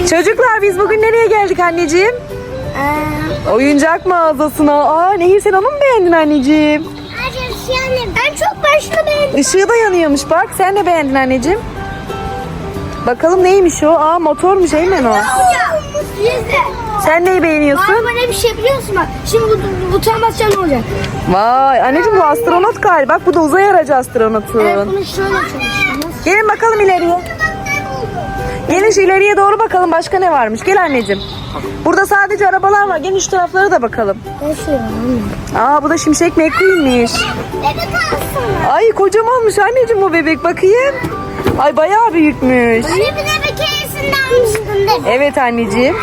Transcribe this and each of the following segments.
Çocuklar biz bugün nereye geldik anneciğim? Oyuncak mağazasına. Aa Nehir sen onu mu beğendin anneciğim? Hayır yani ben çok başını beğendim. Işığı da yanıyormuş bak. Sen de beğendin anneciğim. Bakalım neymiş o? Aa motormuş Eymen o. Sen neyi beğeniyorsun? Abi bana bir şey biliyorsun bak. Şimdi bu, bu buton basacağım ne olacak? Vay anneciğim bu astronot galiba. Bak bu da uzay aracı astronotun. Evet bunu şöyle çalıştırıyoruz. Gelin bakalım ileriye. Gelin şu ileriye doğru bakalım başka ne varmış. Gel anneciğim. Burada sadece arabalar var. Gelin şu taraflara da bakalım. Aa bu da Şimşek McQueen'miş. Bebek alsın. Ay kocamanmış anneciğim bu bebek bakayım. Ay bayağı büyükmüş. Hani bir de bir keresinde almıştın değil mi? Evet anneciğim.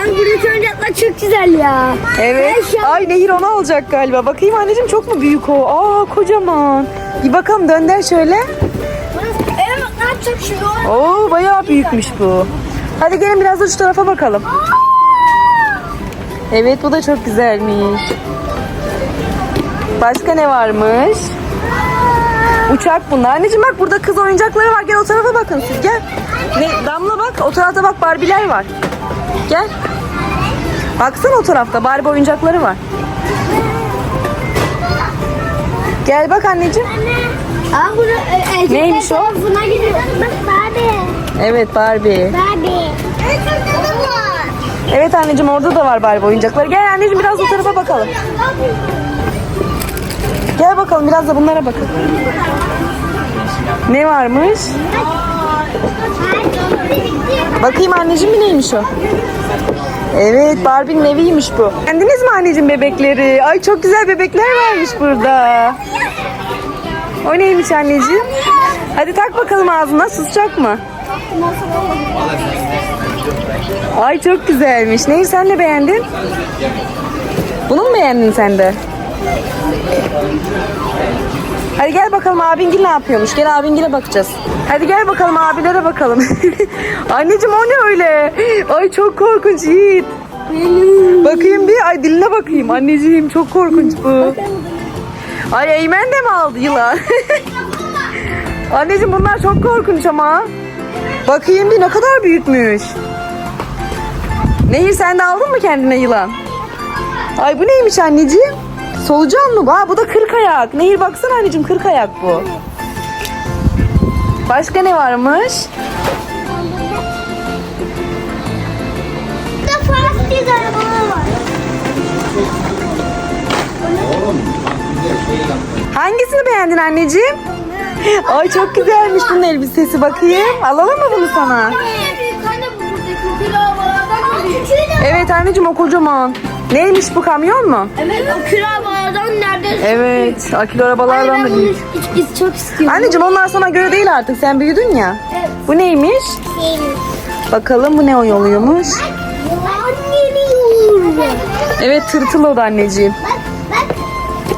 Ay buradaki oyuncaklar çok güzel ya. Evet. Ay Nehir onu alacak galiba. Bakayım anneciğim çok mu büyük o? Aa kocaman. Bir bakalım dönder şöyle. Yapacak şimdi? Oo bayağı büyükmüş bu. Hadi gelin biraz da şu tarafa bakalım. Evet bu da çok güzelmiş. Başka ne varmış? Uçak bunlar. Anneciğim bak burada kız oyuncakları var. Gel o tarafa bakın siz gel. Ne, Damla bak o tarafta bak Barbie'ler var. Gel. Baksana o tarafta Barbie oyuncakları var. Gel bak anneciğim. Aa burada e, erkekler Neymiş o? tarafına gidiyor. Bak Barbie. Evet Barbie. Barbie. Evet orada da var. Evet anneciğim orada da var Barbie oyuncakları. Gel anneciğim biraz bu tarafa bakalım. Gel bakalım biraz da bunlara bakın. Ne varmış? Bakayım anneciğim mi neymiş o? Evet Barbie'nin eviymiş bu. Kendiniz mi anneciğim bebekleri? Ay çok güzel bebekler varmış burada. O neymiş anneciğim? Hadi tak bakalım ağzına susacak mı? Ay çok güzelmiş. Nehir sen ne beğendin? Bunu mu beğendin sen de? Hadi gel bakalım abingil ne yapıyormuş. Gel abingile bakacağız. Hadi gel bakalım abilere bakalım. Anneciğim o ne öyle? Ay çok korkunç Yiğit. Bakayım bir. Ay diline bakayım. Anneciğim çok korkunç bu. Ay Eymen de mi aldı yılan? Anneciğim bunlar çok korkunç ama. Bakayım bir ne kadar büyükmüş. Nehir sen de aldın mı kendine yılan? Ay bu neymiş anneciğim? Solucan mı? bu? Aa, bu da kırk ayak. Nehir baksana anneciğim kırk ayak bu. Başka ne varmış? Burada Fransız beğendin anneciğim? Ay çok güzelmiş bunun elbisesi bakayım. Alalım mı bunu sana? Evet anneciğim o kocaman. Neymiş bu kamyon mu? Evet o kül arabalardan nerede? Evet akülü arabalardan da bunu hiç çok istiyorum. Anneciğim onlar sana göre değil artık sen büyüdün ya. Evet. Bu neymiş? Bakalım bu ne oy oluyormuş? Evet tırtıl o da anneciğim.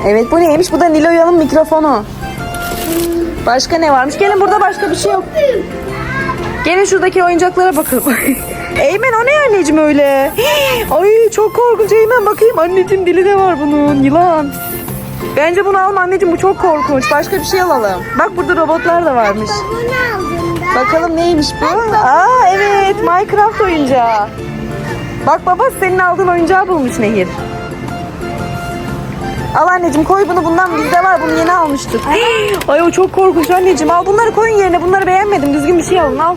Evet bu neymiş? Bu da Nilo'yanın mikrofonu. Başka ne varmış? Gelin burada başka bir şey yok. Gelin şuradaki oyuncaklara bakalım. Eymen o ne anneciğim öyle? Ay çok korkunç Eymen bakayım anneciğim dili de var bunun yılan. Bence bunu alma anneciğim bu çok korkunç. Başka bir şey alalım. Bak burada robotlar da varmış. Bakalım neymiş bu? Aa evet Minecraft oyuncağı. Bak baba senin aldığın oyuncağı bulmuş Nehir. Al anneciğim koy bunu bundan bizde var bunu yeni almıştık. Ay o çok korkunç anneciğim al bunları koyun yerine bunları beğenmedim düzgün bir şey alın al.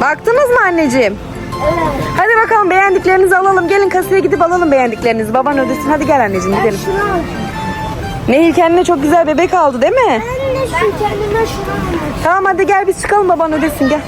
Baktınız mı anneciğim? Evet. Hadi bakalım beğendiklerinizi alalım gelin kasaya gidip alalım beğendiklerinizi baban ödesin hadi gel anneciğim gidelim. Nehir kendine çok güzel bebek aldı değil mi? Ben de şu kendime şunu aldım. Tamam hadi gel biz çıkalım baban ödesin gel.